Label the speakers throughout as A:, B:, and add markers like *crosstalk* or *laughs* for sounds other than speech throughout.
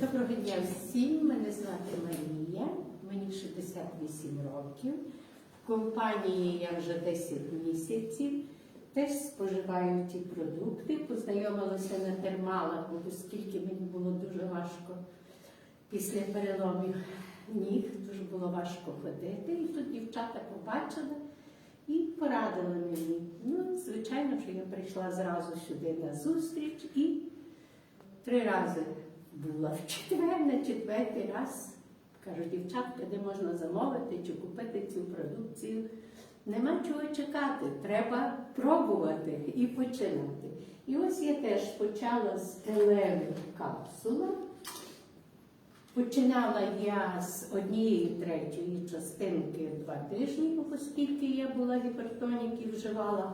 A: Доброго дня всім. Мене звати Марія, мені 68 років. В компанії я вже 10 місяців. Теж споживаю ті продукти. Познайомилася на термалах, оскільки мені було дуже важко після переломів ніг, дуже було важко ходити. І тут дівчата побачили і порадили мені. Ну, звичайно, що я прийшла зразу сюди на зустріч і Три рази була в четвер, на четвертий раз. Кажу, дівчатка, де можна замовити чи купити цю продукцію. Нема чого чекати, треба пробувати і починати. І ось я теж почала з елевих капсула. Починала я з однієї третьої частинки два тижні, оскільки я була гіпертонік і вживала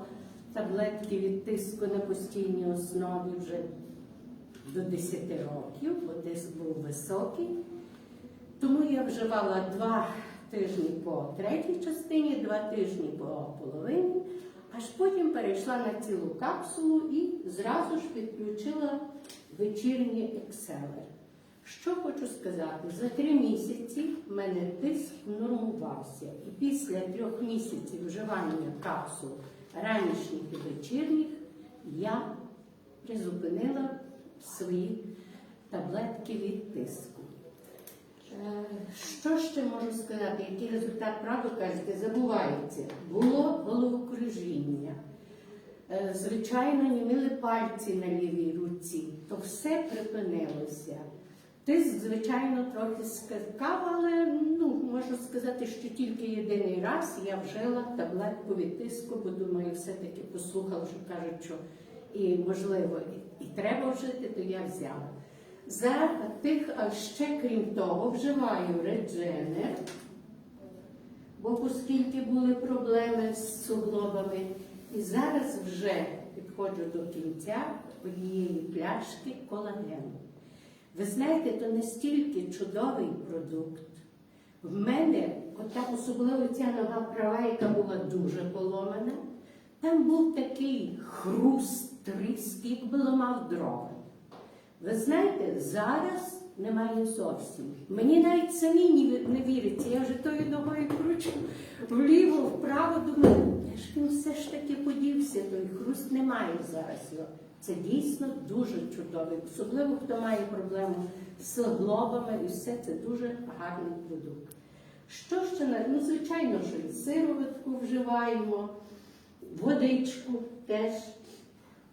A: таблетки від тиску на постійній основі вже до 10 років, тиск був високий. Тому я вживала два тижні по третій частині, два тижні по половині, аж потім перейшла на цілу капсулу і зразу ж підключила вечірній екселер. Що хочу сказати, за три місяці в мене тиск нормувався. І після трьох місяців вживання капсул ранішніх і вечірніх я призупинила свої таблетки від тиску. Е, Що ще можу сказати? Який результат, правду кажете, забувається. Було головокружіння. Е, Звичайно, німили пальці на лівій руці, то все припинилося. Тиск, звичайно, трохи скакав, але ну, можу сказати, що тільки єдиний раз я вжила таблетку від тиску, бо думаю, все-таки послухала, що кажуть, що і можливо і, треба вжити, то я взяла. За тих, а ще крім того, вживаю редженер, бо оскільки були проблеми з суглобами, і зараз вже підходжу до кінця однієї пляшки колагену. Ви знаєте, то настільки чудовий продукт. В мене, ота особливо ця нога права, яка була дуже поломана, там був такий хруст, тріск, якби ламав дрова. Ви знаєте, зараз немає зовсім. Мені навіть самі не віриться. Я вже тою ногою кручу вліво, вправо, думаю, де ж він все ж таки подівся, той хруст немає зараз його. Це дійсно дуже чудовий. Особливо, хто має проблему з глобами, і все це дуже гарний продукт. Що ще ну, звичайно, що і сироватку вживаємо, водичку теж.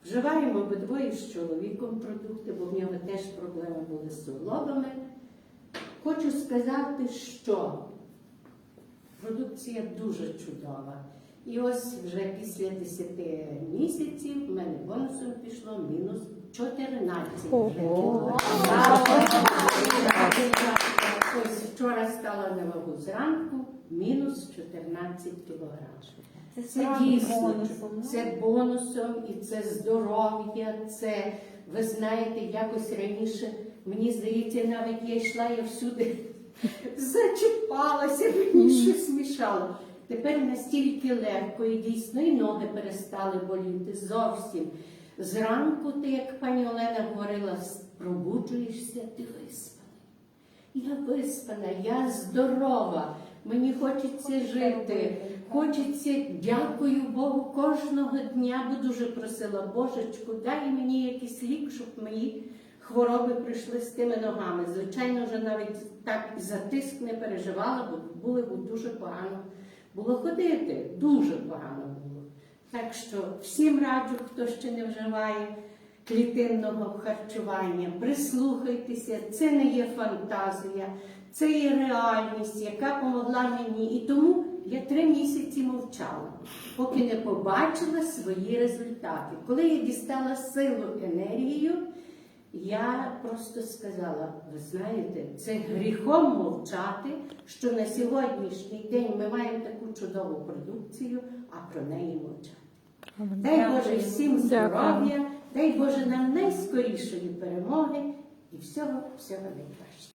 A: Вживаємо обидвоє з чоловіком продукти, бо в нього теж проблеми були з суглобами. Хочу сказати, що продукція дуже чудова. І ось вже після 10 місяців в мене бонусом пішло мінус 14
B: Ого.
A: Ось вчора стала на вагу зранку мінус 14 кілограмів.
B: Це
A: Це дійсно
B: бонусом, ну.
A: це бонусом і це здоров'я. Це ви знаєте, якось раніше мені здається, навіть я йшла, я всюди *laughs* зачіпалася, мені щось мішало. Тепер настільки легко і дійсно і ноги перестали боліти зовсім. Зранку ти, як пані Олена говорила, пробуджуєшся, ти виспаний. Я виспана, я здорова, мені хочеться жити. Хочеться, дякую Богу, кожного дня, бо дуже просила, Божечку, дай мені якийсь лік, щоб мої хвороби прийшли з тими ногами. Звичайно, вже навіть так тиск не переживала, бо було б дуже погано було ходити, дуже погано було. Так що всім раджу, хто ще не вживає клітинного харчування, прислухайтеся, це не є фантазія, це є реальність, яка помогла мені. І тому я три місяці мовчала, поки не побачила свої результати. Коли я дістала силу, енергію, я просто сказала: ви знаєте, це гріхом мовчати, що на сьогоднішній день ми маємо таку чудову продукцію, а про неї мовчати. Дай Боже всім здоров'я, дай Боже нам найскорішої перемоги і всього, всього найкращого.